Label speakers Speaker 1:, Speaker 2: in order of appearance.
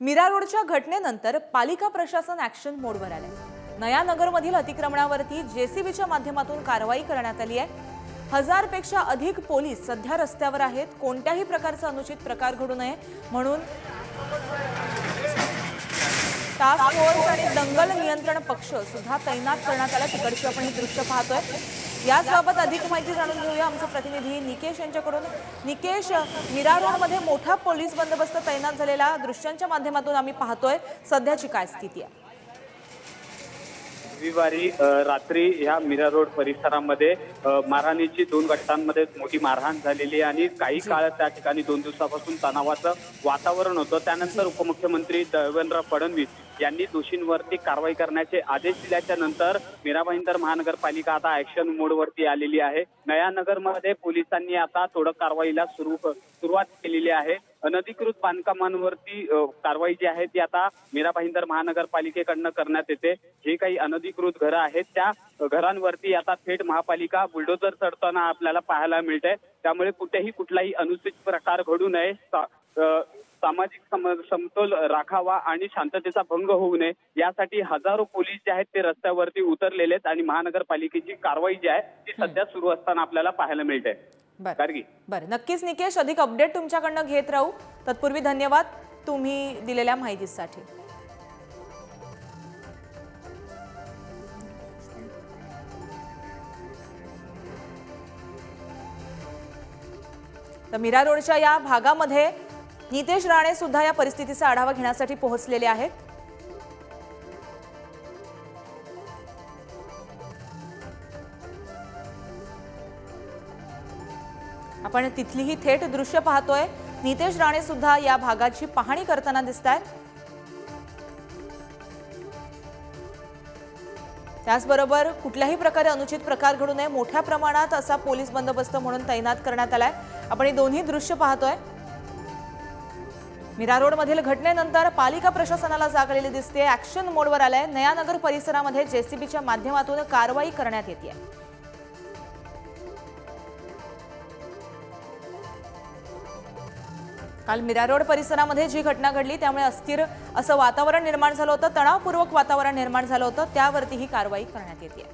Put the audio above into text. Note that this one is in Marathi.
Speaker 1: मीरा रोडच्या घटनेनंतर पालिका प्रशासन ऍक्शन मोडवर आले नया नगरमधील अतिक्रमणावरती जेसीबीच्या माध्यमातून कारवाई करण्यात आली आहे. हजारपेक्षा अधिक पोलीस सध्या रस्त्यावर आहेत. कोणत्याही प्रकारचा अनुचित प्रकार घडू नये म्हणून टास्क फोर्स आणि दंगल नियंत्रण पक्ष सुद्धा तैनात करण्यात आला तिकडची आपण हे दृश्य पाहतोय. याचबाबत अधिक माहिती जाणून घेऊया. आमचे प्रतिनिधी निकेश यांच्याकडून. निकेश मीरा रोडमध्ये मोठा पोलीस बंदोबस्त तैनात झालेला दृश्यांच्या माध्यमातून आम्ही पाहतोय सध्याची काय स्थिती आहे.
Speaker 2: रविवारी रात्री ह्या मीरा रोड परिसरामध्ये मारहाणीची दोन घटनांमध्ये मोठी मारहाण झालेली आहे आणि काही काळ त्या ठिकाणी दोन दिवसापासून तणावाचं वातावरण होतं. त्यानंतर उपमुख्यमंत्री देवेंद्र फडणवीस यांनी दोषींवरती कारवाई करण्याचे आदेश दिल्याच्या नंतर मीराबाईंदर महानगरपालिका आता ऍक्शन मोडवरती आलेली आहे. नयानगरमध्ये पोलिसांनी आता थोडं कारवाईला सुरू सुरुवात केलेली आहे. अनधिकृत बांधकामांवरती कारवाई जी आहे ती आता मीरा भाईंदर महानगरपालिकेकडनं करण्यात येते. जे काही अनधिकृत घरं आहेत त्या घरांवरती आता थेट महापालिका बुलडोजर चढताना आपल्याला पाहायला मिळते त्यामुळे कुठेही कुठलाही अनुचित प्रकार घडू नये. सामाजिक सम- समतोल राखावा आणि शांततेचा भंग होऊ नये यासाठी हजारो पोलीस जे आहेत ते रस्त्यावरती उतरलेले आहेत आणि महानगरपालिकेची कारवाई जी आहे ती सध्या सुरू असताना आपल्याला पाहायला मिळते.
Speaker 1: बरं.
Speaker 2: गार्गी
Speaker 1: बरं. नक्कीच निकेश अधिक अपडेट तुमच्याकडनं घेत राहू. तत्पूर्वी धन्यवाद तुम्ही दिलेल्या माहितीसाठी. तर मीरा रोडच्या या भागामध्ये नितेश राणे सुद्धा या परिस्थितीचा आढावा घेण्यासाठी पोहोचलेले आहेत. आपण तिथलीही थेट दृश्य पाहतोय. नितेश राणे सुद्धा या भागाची पाहणी करताना दिसत आहेत त्याचबरोबर कुठल्याही प्रकारे अनुचित प्रकार घडू नये मोठ्या प्रमाणात असा पोलीस बंदोबस्त म्हणून तैनात करण्यात आलाय. आपण ही दोन्ही दृश्य पाहतोय. मीरा रोड मधील घटनेनंतर पालिका प्रशासनाला जागलेली दिसते ऍक्शन मोडवर आलाय. नयानगर परिसरामध्ये जेसीबीच्या माध्यमातून कारवाई करण्यात येते काल मीरा रोड परिसरामध्ये जी घटना घडली त्यामुळे अस्थिर असं वातावरण निर्माण झालं होतं. तणावपूर्वक वातावरण निर्माण झालं होतं. त्यावरती ही कारवाई करण्यात येते